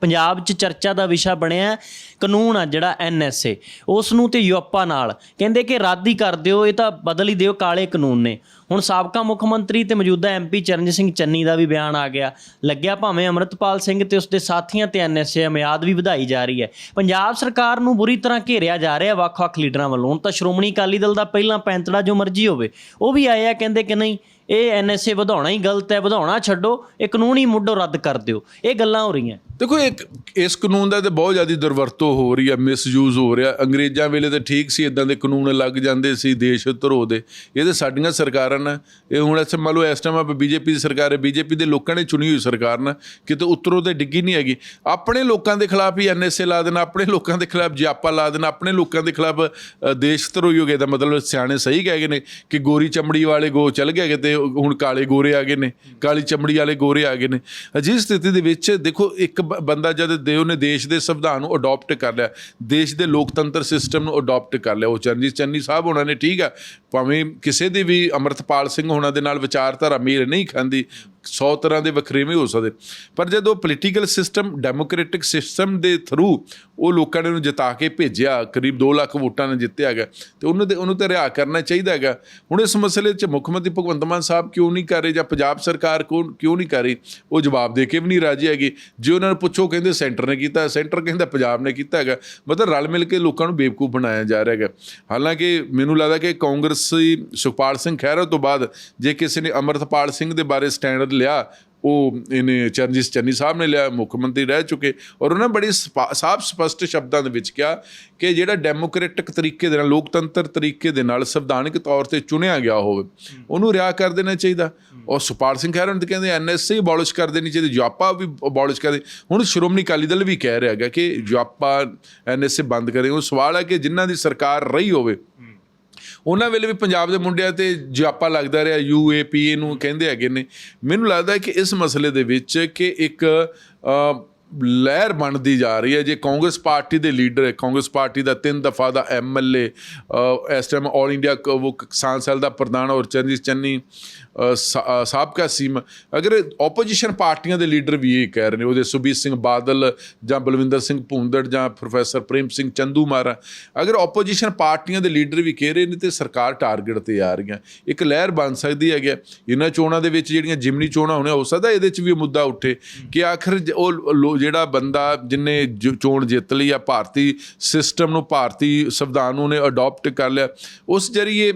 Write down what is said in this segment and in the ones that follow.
ਪੰਜਾਬ 'ਚ ਚਰਚਾ ਦਾ ਵਿਸ਼ਾ ਬਣਿਆ ਕਾਨੂੰਨ ਆ ਜਿਹੜਾ ਐਨਐਸਏ ਉਸ ਨੂੰ ਤੇ ਯੂਪਾ ਨਾਲ। ਕਹਿੰਦੇ ਕਿ ਰੱਦ ਹੀ ਕਰ ਦਿਓ, ਇਹ ਤਾਂ ਬਦਲ ਹੀ ਦਿਓ ਕਾਲੇ ਕਾਨੂੰਨ ਨੇ। ਹੁਣ ਸਾਬਕਾ ਮੁੱਖ ਮੰਤਰੀ ਤੇ ਮੌਜੂਦਾ ਐਮਪੀ ਚਰਨਜੀਤ ਸਿੰਘ ਚੰਨੀ ਦਾ ਵੀ ਬਿਆਨ ਆ ਗਿਆ। ਲੱਗਿਆ ਭਾਵੇਂ ਅਮਰਤਪਾਲ ਸਿੰਘ ਤੇ ਉਸਦੇ ਸਾਥੀਆਂ ਤੇ ਐਨਐਸਏ ਮਿਆਦ ਵੀ ਵਧਾਈ ਜਾ ਰਹੀ ਹੈ। ਪੰਜਾਬ ਸਰਕਾਰ ਨੂੰ ਬੁਰੀ ਤਰ੍ਹਾਂ ਘੇਰਿਆ ਜਾ ਰਿਹਾ ਵੱਖ-ਵੱਖ ਲੀਡਰਾਂ ਵੱਲੋਂ। ਹੁਣ ਤਾਂ ਸ਼੍ਰੋਮਣੀ ਅਕਾਲੀ ਦਲ ਦਾ ਪਹਿਲਾਂ ਪੈਂਤੜਾ ਜੋ ਮਰਜ਼ੀ ਹੋਵੇ, ਉਹ ਵੀ ਆਏ ਆ ਕਹਿੰਦੇ ਕਿ ਨਹੀਂ, ਇਹ ਐਨਐਸਏ ਵਧਾਉਣਾ ਹੀ ਗਲਤ ਹੈ, ਵਧਾਉਣਾ ਛੱਡੋ, ਇਹ ਕਾਨੂੰਨ ਹੀ ਮੁੱਢੋਂ ਰੱਦ ਕਰ ਦਿਓ। ਇਹ ਗੱਲਾਂ ਹੋ ਰਹੀਆਂ। ਦੇਖੋ, ਇੱਕ, ਇਸ ਕਾਨੂੰਨ ਦਾ ਤੇ ਬਹੁਤ ਜ਼ਿਆਦਾ ਦੁਰਵਰਤੋਂ ਹੋ ਰਹੀ ਹੈ, ਮਿਸਯੂਜ਼ ਹੋ ਰਿਹਾ। ਅੰਗਰੇਜ਼ਾਂ ਵੇਲੇ ਤੇ ਠੀਕ ਸੀ ਇਦਾਂ ਦੇ ਕਾਨੂੰਨ ਲੱਗ ਜਾਂਦੇ ਸੀ, ਦੇਸ਼ ਧਰੋ ਦੇ। ਇਹ ਤੇ ਸਾਡੀਆਂ ਸਰਕਾਰਾਂ ਨੇ ਇਹ ਹੁਣ ਐਸੇ ਮੰਨ ਲਓ ਇਸ ਟਾਈਮ ਆ ਬੀਜੇਪੀ ਦੀ ਸਰਕਾਰ ਹੈ, ਬੀਜੇਪੀ ਦੇ ਲੋਕਾਂ ਨੇ ਚੁਣੀ ਹੋਈ ਸਰਕਾਰ ਨਾ, ਕਿਤੇ ਉੱਤਰੋਂ ਤੇ ਡਿੱਗੀ ਨਹੀਂ ਹੈਗੀ। ਆਪਣੇ ਲੋਕਾਂ ਦੇ ਖਿਲਾਫ ਹੀ ਐਨਐਸਏ ਲਾ ਦੇਣਾ, ਆਪਣੇ ਲੋਕਾਂ ਦੇ ਖਿਲਾਫ ਜਿਆਪਾ ਲਾ ਦੇਣਾ, ਆਪਣੇ ਲੋਕਾਂ ਦੇ ਖਿਲਾਫ ਦੇਸ਼ ਧਰੋਈ ਹੋ ਗਏ ਦਾ ਮਤਲਬ ਸਿਆਣੇ ਸਹੀ ਕਹਿ ਗਏ ਨੇ ਕਿ ਗੋਰੀ ਚਮੜੀ ਵਾਲੇ ਗੋ ਚੱਲ ਗਏ ਤੇ ਹੁਣ ਕਾਲੇ ਗੋਰੇ ਆ ਗਏ ਨੇ, ਕਾਲੀ ਚਮੜੀ ਵਾਲੇ ਗੋਰੇ ਆ ਗਏ ਨੇ। ਅਜਿਹੀ ਸਥਿਤੀ ਦੇ ਵਿੱਚ ਦੇਖੋ, ਇੱਕ ਬ- ਬੰਦਾ ਜਦ ਦੇਵ ਨੇ ਦੇਸ਼ ਦੇ ਸੰਵਿਧਾਨ ਨੂੰ ਅਡਾਪਟ ਕਰ ਲਿਆ, ਦੇਸ਼ ਦੇ ਲੋਕਤੰਤਰ ਸਿਸਟਮ ਨੂੰ ਅਡਾਪਟ ਕਰ ਲਿਆ, ਉਹ ਚਰਨਜੀਤ ਚੰਨੀ ਸਾਹਿਬ ਉਹਨਾਂ ਨੇ ਠੀਕ ਆ, ਭਾਵੇਂ ਕਿਸੇ ਦੀ ਵੀ ਅਮਰਤਪਾਲ ਸਿੰਘ ਹੋਣਾ ਦੇ ਨਾਲ ਵਿਚਾਰਧਾਰਾ ਮੇਲ ਨਹੀਂ ਖਾਂਦੀ 100 ਤਰ੍ਹਾਂ ਦੇ ਵੱਖਰੇਵੇਂ ਹੋ ਸਕਦੇ। ਪਰ ਜਦੋਂ ਪੋਲੀਟੀਕਲ ਸਿਸਟਮ ਡੈਮੋਕ੍ਰੈਟਿਕ ਸਿਸਟਮ ਦੇ ਥਰੂ ਉਹ ਲੋਕਾਂ ਨੇ ਉਹਨੂੰ ਜਿਤਾ ਕੇ ਭੇਜਿਆ, ਕਰੀਬ 2 ਲੱਖ ਵੋਟਾਂ ਨੇ ਜਿੱਤਿਆ ਹੈਗਾ, ਤੇ ਉਹਨੂੰ ਤੇ ਉਹਨੂੰ ਤੇ ਰਿਹਾ ਕਰਨਾ ਚਾਹੀਦਾ ਹੈਗਾ। ਹੁਣ ਇਸ ਮਸਲੇ 'ਚ ਮੁੱਖ ਮੰਤਰੀ ਭਗਵੰਤ ਮਾਨ ਸਾਹਿਬ ਕਿਉਂ ਨਹੀਂ ਕਰ ਰਹੇ ਜਾਂ ਪੰਜਾਬ ਸਰਕਾਰ ਕੋ ਕਿਉਂ ਨਹੀਂ ਕਰ ਰਹੀ? ਉਹ ਜਵਾਬ ਦੇ ਕੇ ਵੀ ਨਹੀਂ ਰਾਜੀ ਹੈਗੀ। ਜੇ ਉਹਨਾਂ ਨੂੰ ਪੁੱਛੋ, ਕਹਿੰਦੇ ਸੈਂਟਰ ਨੇ ਕੀਤਾ, ਸੈਂਟਰ ਕਹਿੰਦਾ ਪੰਜਾਬ ਨੇ ਕੀਤਾ ਹੈਗਾ। ਮਤਲਬ ਰਲ ਮਿਲ ਕੇ ਲੋਕਾਂ ਨੂੰ ਬੇਵਕੂਫ ਬਣਾਇਆ ਜਾ ਰਿਹਾ ਹੈਗਾ। ਹਾਲਾਂਕਿ ਮੈਨੂੰ ਲੱਗਦਾ ਕਿ ਕਾਂਗਰਸੀ ਸੁਖਪਾਲ ਸਿੰਘ ਖਹਿਰਾ ਤੋਂ ਬਾਅਦ ਜੇ ਕਿਸੇ ਨੇ ਅਮਰਤਪਾਲ ਸਿੰਘ ਦੇ ਬਾਰੇ ਸਟੈਂਡ ਲਿਆ, ਉਹ ਇਹਨੇ ਚਰਨਜੀਤ ਚੰਨੀ ਸਾਹਿਬ ਨੇ ਲਿਆ, ਮੁੱਖ ਮੰਤਰੀ ਰਹਿ ਚੁੱਕੇ। ਔਰ ਉਹਨਾਂ ਬੜੀ ਸਾਫ਼ ਸਪਸ਼ਟ ਸ਼ਬਦਾਂ ਦੇ ਵਿੱਚ ਕਿਹਾ ਕਿ ਜਿਹੜਾ ਡੈਮੋਕ੍ਰੈਟਿਕ ਤਰੀਕੇ ਦੇ ਨਾਲ, ਲੋਕਤੰਤਰ ਤਰੀਕੇ ਦੇ ਨਾਲ ਸੰਵਿਧਾਨਕ ਤੌਰ ਤੇ ਚੁਣਿਆ ਗਿਆ ਹੋਵੇ, ਉਹਨੂੰ ਰਿਹਾ ਕਰ ਦੇਣਾ ਚਾਹੀਦਾ। ਔਰ ਸੁਪਾਲ ਸਿੰਘ ਖਹਿਰਾ ਨੂੰ ਤਾਂ ਕਹਿੰਦੇ ਐਨਐਸਏ ਅਬੋਲਿਸ਼ ਕਰ ਦੇਣੀ ਚਾਹੀਦੀ ਜਾਪਾ ਵੀ ਅਬੋਲਿਸ਼ ਕਰ ਦੇ। ਹੁਣ ਸ਼੍ਰੋਮਣੀ ਅਕਾਲੀ ਦਲ ਵੀ ਕਹਿ ਰਿਹਾ ਹੈਗਾ ਕਿ ਜਾਪਾ ਐਨਐਸਏ ਬੰਦ ਕਰੇ। ਉਹ ਸਵਾਲ ਹੈ ਕਿ ਜਿਨ੍ਹਾਂ ਦੀ ਸਰਕਾਰ ਰਹੀ ਹੋਵੇ ਉਹਨਾਂ ਵੇਲੇ ਵੀ ਪੰਜਾਬ ਦੇ ਮੁੰਡਿਆਂ ਤੇ ਜਾਪਾ ਲੱਗਦਾ ਰਿਹਾ ਯੂਏਪੀਏ ਨੂੰ ਕਹਿੰਦੇ ਹੈਗੇ ਨੇ। ਮੈਨੂੰ ਲੱਗਦਾ ਕਿ ਇਸ ਮਸਲੇ ਦੇ ਵਿੱਚ ਕਿ ਇੱਕ ਲਹਿਰ ਬਣਦੀ ਜਾ ਰਹੀ ਹੈ, ਜੇ ਕਾਂਗਰਸ ਪਾਰਟੀ ਦੇ ਲੀਡਰ ਹੈ, ਕਾਂਗਰਸ ਪਾਰਟੀ ਦਾ ਤਿੰਨ ਦਫਾ ਦਾ ਐਮਐਲਏ ਇਸ ਟਾਈਮ ਆਲ ਇੰਡੀਆ ਕ- ਉਹ ਕਿਸਾਨ ਸੈਲ ਦਾ ਪ੍ਰਧਾਨ ਔਰ ਚਰਨਜੀਤ ਚੰਨੀ ਸਾ- ਸਾਬਕਾ ਸੀਮ ਅਗਰ ਆਪੋਜੀਸ਼ਨ ਪਾਰਟੀਆਂ ਦੇ ਲੀਡਰ ਵੀ ਇਹ ਕਹਿ ਰਹੇ ਨੇ, ਉਹਦੇ ਸੁਬੀਰ ਸਿੰਘ ਬਾਦਲ ਜਾਂ ਬਲਵਿੰਦਰ ਸਿੰਘ ਭੂੰਦੜ ਜਾਂ ਪ੍ਰੋਫੈਸਰ ਪ੍ਰੇਮ ਸਿੰਘ ਚੰਦੂਮਾਰਾ, ਅਗਰ ਆਪੋਜੀਸ਼ਨ ਪਾਰਟੀਆਂ ਦੇ ਲੀਡਰ ਵੀ ਕਹਿ ਰਹੇ ਨੇ, ਤੇ ਸਰਕਾਰ ਟਾਰਗੇਟ ਤੇ ਆ ਰਹੀਆਂ ਇੱਕ ਲਹਿਰ ਬਣ ਸਕਦੀ ਹੈਗੀ ਹੈ। ਇਹਨਾਂ ਚੋਣਾਂ ਦੇ ਵਿੱਚ ਜਿਹੜੀਆਂ ਜਿਮਨੀ ਚੋਣਾਂ ਹੋਣੀਆਂ, ਹੋ ਸਕਦਾ ਇਹਦੇ 'ਚ ਵੀ ਮੁੱਦਾ ਉੱਠੇ ਕਿ ਆਖਰ ਜ- ਉਹ ਲੋ- ਜਿਹੜਾ ਬੰਦਾ ਜਿਨੇ ਚੋਣ ਜਿੱਤ ਲਈ ਆ, ਭਾਰਤੀ ਸਿਸਟਮ ਨੂੰ, ਭਾਰਤੀ ਸੰਵਿਧਾਨ ਨੂੰ ਨੇ ਅਡਾਪਟ ਕਰ ਲਿਆ, ਉਸ ਜਰੀਏ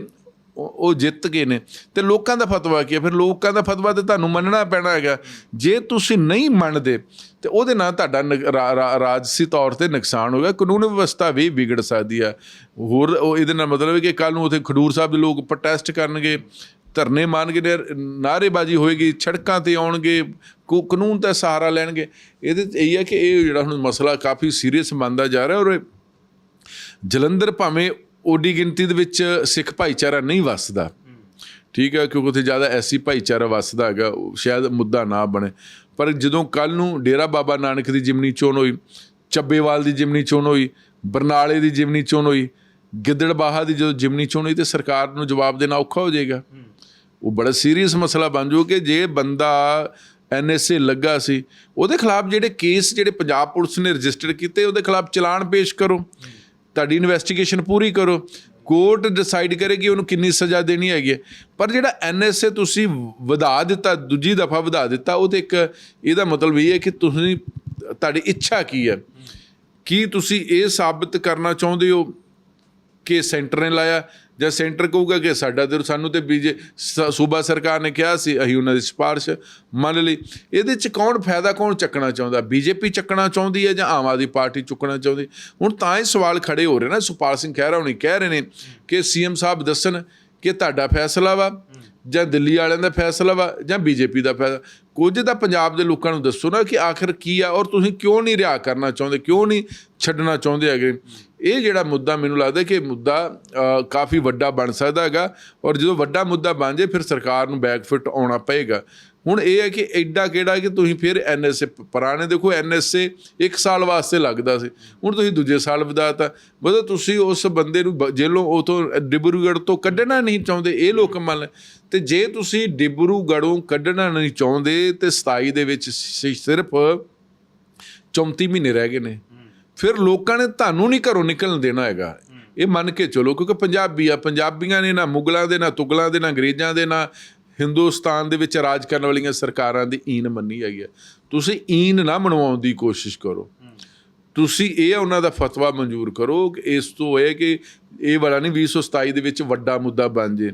ਉਹ ਜਿੱਤ ਗਏ ਨੇ। ਤੇ ਲੋਕਾਂ ਦਾ ਫਤਵਾ ਕੀ ਹੈ? ਫਿਰ ਲੋਕਾਂ ਦਾ ਫਤਵਾ ਤੇ ਤੁਹਾਨੂੰ ਮੰਨਣਾ ਪੈਣਾ ਹੈਗਾ। ਜੇ ਤੁਸੀਂ ਨਹੀਂ ਮੰਨਦੇ, ਤੇ ਉਹਦੇ ਨਾਲ ਤੁਹਾਡਾ ਨੁਕ- ਰਾਜਸੀ ਤੌਰ ਤੇ ਨੁਕਸਾਨ ਹੋਗਾ ਕਾਨੂੰਨ ਵਿਵਸਥਾ ਵੀ ਵਿਗੜ ਸਕਦੀ ਆ ਹੋਰ ਇਹਦੇ ਨਾਲ ਮਤਲਬ ਹੈ ਕਿ ਕੱਲ ਨੂੰ ਉਥੇ ਖਡੂਰ ਸਾਹਿਬ ਦੇ ਲੋਕ ਪ੍ਰੋਟੈਸਟ ਕਰਨਗੇ ਧਰਨੇ ਮਾਰਨਗੇ ਨੇ- ਨਾਅਰੇਬਾਜ਼ੀ ਹੋਏਗੀ, ਸੜਕਾਂ ਤੇ ਆਉਣਗੇ, ਕੋ- ਕਾਨੂੰਨ ਦਾ ਸਹਾਰਾ ਲੈਣਗੇ। ਇਹਦੇ 'ਚ ਇਹ ਹੈ ਕਿ ਇਹ ਜਿਹੜਾ ਹੁਣ ਮਸਲਾ ਕਾਫੀ ਸੀਰੀਅਸ ਮੰਨਦਾ ਜਾ ਰਿਹਾ ਔਰ ਜਲੰਧਰ ਭਾਵੇਂ ਓਡੀ ਗਿਣਤੀ ਦੇ ਵਿੱਚ ਸਿੱਖ ਭਾਈਚਾਰਾ ਨਹੀਂ ਵੱਸਦਾ। ਠੀਕ ਹੈ, ਕਿਉਂਕਿ ਉੱਥੇ ਜ਼ਿਆਦਾ ਐਸੀ ਭਾਈਚਾਰਾ ਵੱਸਦਾ ਹੈਗਾ, ਉਹ ਸ਼ਾਇਦ ਮੁੱਦਾ ਨਾ ਬਣੇ। ਪਰ ਜਦੋਂ ਕੱਲ ਨੂੰ ਡੇਰਾ ਬਾਬਾ ਨਾਨਕ ਦੀ ਜਿਮਨੀ ਚੋਣ ਹੋਈ, ਚੱਬੇਵਾਲ ਦੀ ਜਿਮਨੀ ਚੋਣ ਹੋਈ, ਬਰਨਾਲੇ ਦੀ ਜਿਮਨੀ ਚੋਣ ਹੋਈ, ਗਿੱਦੜਬਾਹਾ ਦੀ ਜਦੋਂ ਜਿਮਨੀ ਚੋਣ ਹੋਈ ਤੇ ਸਰਕਾਰ ਨੂੰ ਜਵਾਬ ਦੇਣਾ ਔਖਾ ਹੋ ਜਾਏਗਾ। ਉਹ ਬੜਾ ਸੀਰੀਅਸ ਮਸਲਾ ਬਣ ਜਾਊ ਕਿ ਜੇ ਬੰਦਾ ਐਨਐਸਏ ਲੱਗਾ ਸੀ, ਉਹਦੇ ਖਿਲਾਫ ਜਿਹੜੇ ਕੇਸ ਜਿਹੜੇ ਪੰਜਾਬ ਪੁਲਿਸ ਨੇ ਰਜਿਸਟਰ ਕੀਤੇ, ਉਹਦੇ ਖਿਲਾਫ ਚਲਾਨ ਪੇਸ਼ ਕਰੋ। ਤੁਹਾਡੀ ਇਨਵੈਸਟੀਗੇਸ਼ਨ ਪੂਰੀ ਕਰੋ। ਕੋਰਟ ਡਿਸਾਈਡ ਕਰੇਗੀ ਉਹਨੂੰ ਕਿੰਨੀ ਸਜ਼ਾ ਦੇਣੀ ਹੈਗੀ ਹੈ। ਪਰ ਜਿਹੜਾ ਐਨਐਸਏ ਤੁਸੀਂ ਵਧਾ ਦਿੱਤਾ, ਦੂਜੀ ਦਫਾ ਵਧਾ ਦਿੱਤਾ, ਉਹ ਤੇ ਇੱਕ ਇਹਦਾ ਮਤਲਬ ਇਹ ਹੈ ਕਿ ਤੁਸੀਂ, ਤੁਹਾਡੀ ਇੱਛਾ ਕੀ ਹੈ? ਕੀ ਤੁਸੀਂ ਇਹ ਸਾਬਤ ਕਰਨਾ ਚਾਹੁੰਦੇ ਹੋ? ਕਿ ਸੈਂਟਰ ਨੇ ਲਾਇਆ? ਜਾਂ ਸੈਂਟਰ ਕਹੂਗਾ ਕਿ ਸਾਡਾ ਤੇ ਸਾਨੂੰ ਤੇ ਬੀਜੇ ਸ- ਸੂਬਾ ਸਰਕਾਰ ਨੇ ਕਿਹਾ ਸੀ, ਅਸੀਂ ਉਹਨਾਂ ਦੀ ਸਿਫਾਰਿਸ਼ ਮੰਨ ਲਈ। ਇਹਦੇ ਚ ਕੌਣ ਫਾਇਦਾ, ਕੌਣ ਚੱਕਣਾ ਚਾਹੁੰਦਾ? ਬੀਜੇਪੀ ਚੱਕਣਾ ਚਾਹੁੰਦੀ ਹੈ ਜਾਂ ਆਮ ਆਦਮੀ ਪਾਰਟੀ ਚੁੱਕਣਾ ਚਾਹੁੰਦੀ? ਹੁਣ ਤਾਂ ਹੀ ਸਵਾਲ ਖੜੇ ਹੋ ਰਹੇ ਨੇ, ਸੁਪਾਲ ਸਿੰਘ ਖਹਿਰਾ ਹੁਣੀ ਕਹਿ ਰਹੇ ਨੇ ਕਿ ਸੀਐਮ ਸਾਹਿਬ ਦੱਸਣ ਕਿ ਤੁਹਾਡਾ ਫੈਸਲਾ ਵਾ ਜਾਂ ਦਿੱਲੀ ਵਾਲਿਆਂ ਦਾ ਫੈਸਲਾ ਵਾ ਜਾਂ ਬੀਜੇਪੀ ਦਾ ਫੈਸਲਾ ਕੁਝ ਤਾਂ ਪੰਜਾਬ ਦੇ ਲੋਕਾਂ ਨੂੰ ਦੱਸੋ ਨਾ ਕਿ ਆਖਰ ਕੀ ਆ ਔਰ ਤੁਸੀਂ ਕਿਉਂ ਨਹੀਂ ਰਿਹਾ ਕਰਨਾ ਚਾਹੁੰਦੇ, ਕਿਉਂ ਨਹੀਂ ਛੱਡਣਾ ਚਾਹੁੰਦੇ ਹੈਗੇ? ਇਹ ਜਿਹੜਾ ਮੁੱਦਾ ਮੈਨੂੰ ਲੱਗਦਾ ਕਿ ਮੁੱਦਾ ਕਾਫੀ ਵੱਡਾ ਬਣ ਸਕਦਾ ਹੈਗਾ ਔਰ ਜਦੋਂ ਵੱਡਾ ਮੁੱਦਾ ਬਣ ਜੇ ਫਿਰ ਸਰਕਾਰ ਨੂੰ ਬੈਕਫੁੱਟ ਆਉਣਾ ਪਏਗਾ। ਹੁਣ ਇਹ ਹੈ ਕਿ ਐਡਾ ਕਿਹੜਾ ਕਿ ਤੁਸੀਂ ਫਿਰ ਐਨਐਸਏ ਪੁਰਾਣੇ ਦੇਖੋ ਐਨਐਸਏ 1 ਸਾਲ ਵਾਸਤੇ ਲੱਗਦਾ ਸੀ। ਹੁਣ ਤੁਸੀਂ ਦੂਜੇ ਸਾਲ ਵਧਾਤਾ ਮਤਲਬ ਤੁਸੀਂ ਉਸ ਬੰਦੇ ਨੂੰ ਜੇਲੋਂ ਉਥੋਂ ਡਿਬਰੂਗੜ੍ਹ ਤੋਂ ਕੱਢਣਾ ਨਹੀਂ ਚਾਹੁੰਦੇ ਇਹ ਲੋਕ ਮੰਨ ਲੈ। ਤੇ ਜੇ ਤੁਸੀਂ ਡਿਬਰੂਗੜ੍ਹੋਂ ਕੱਢਣਾ ਨਹੀਂ ਚਾਹੁੰਦੇ ਤੇ 27 ਦੇ ਵਿੱਚ ਸਿਰਫ 34 ਮਹੀਨੇ ਰਹਿ ਗਏ ਨੇ। ਫਿਰ ਲੋਕਾਂ ਨੇ ਤੁਹਾਨੂੰ ਨਹੀਂ ਘਰੋਂ ਨਿਕਲਣ ਦੇਣਾ ਹੈਗਾ। ਇਹ ਮੰਨ ਕੇ ਚਲੋ ਕਿਉਂਕਿ ਪੰਜਾਬੀ ਆ ਪੰਜਾਬੀਆਂ ਨੇ ਨਾ ਮੁਗਲਾਂ ਦੇ ਨਾ ਤੁਗਲਾਂ ਦੇ ਨਾ ਅੰਗਰੇਜ਼ਾਂ ਦੇ ਨਾ ਹਿੰਦੁਸਤਾਨ ਦੇ ਵਿੱਚ ਰਾਜ ਕਰਨ ਵਾਲੀਆਂ ਸਰਕਾਰਾਂ ਦੀ ਈਨ ਮੰਨੀ ਹੈਗੀ ਹੈ। ਤੁਸੀਂ ਈਨ ਨਾ ਮਨਵਾਉਣ ਦੀ ਕੋਸ਼ਿਸ਼ ਕਰੋ। ਤੁਸੀਂ ਇਹ ਉਹਨਾਂ ਦਾ ਫਤਵਾ ਮਨਜ਼ੂਰ ਕਰੋ ਕਿ ਇਸ ਤੋਂ ਇਹ ਕਿ ਇਹ ਵਾਲਾ ਨਹੀਂ 2027 ਦੇ ਵਿੱਚ ਵੱਡਾ ਮੁੱਦਾ ਬਣ ਜੇ।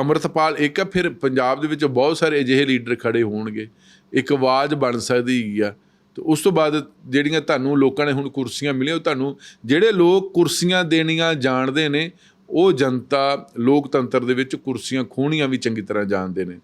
ਅਮਰਤਪਾਲ ਇੱਕ ਆ ਫਿਰ ਪੰਜਾਬ ਦੇ ਵਿੱਚ ਬਹੁਤ ਸਾਰੇ ਅਜਿਹੇ ਲੀਡਰ ਖੜੇ ਹੋਣਗੇ। ਇੱਕ ਆਵਾਜ਼ ਬਣ ਸਕਦੀ ਆ। ਤੇ ਉਸ ਤੋਂ ਬਾਅਦ ਜਿਹੜੀਆਂ ਤੁਹਾਨੂੰ ਲੋਕਾਂ ਨੇ ਹੁਣ ਕੁਰਸੀਆਂ ਮਿਲੀਆਂ, ਉਹ ਤੁਹਾਨੂੰ ਜਿਹੜੇ ਲੋਕ ਕੁਰਸੀਆਂ ਦੇਣੀਆਂ ਜਾਣਦੇ ਨੇ ਉਹ ਜਨਤਾ ਲੋਕਤੰਤਰ ਦੇ ਵਿੱਚ ਕੁਰਸੀਆਂ ਖੋਹਣੀਆਂ ਵੀ ਚੰਗੀ ਤਰ੍ਹਾਂ ਜਾਣਦੇ ਨੇ।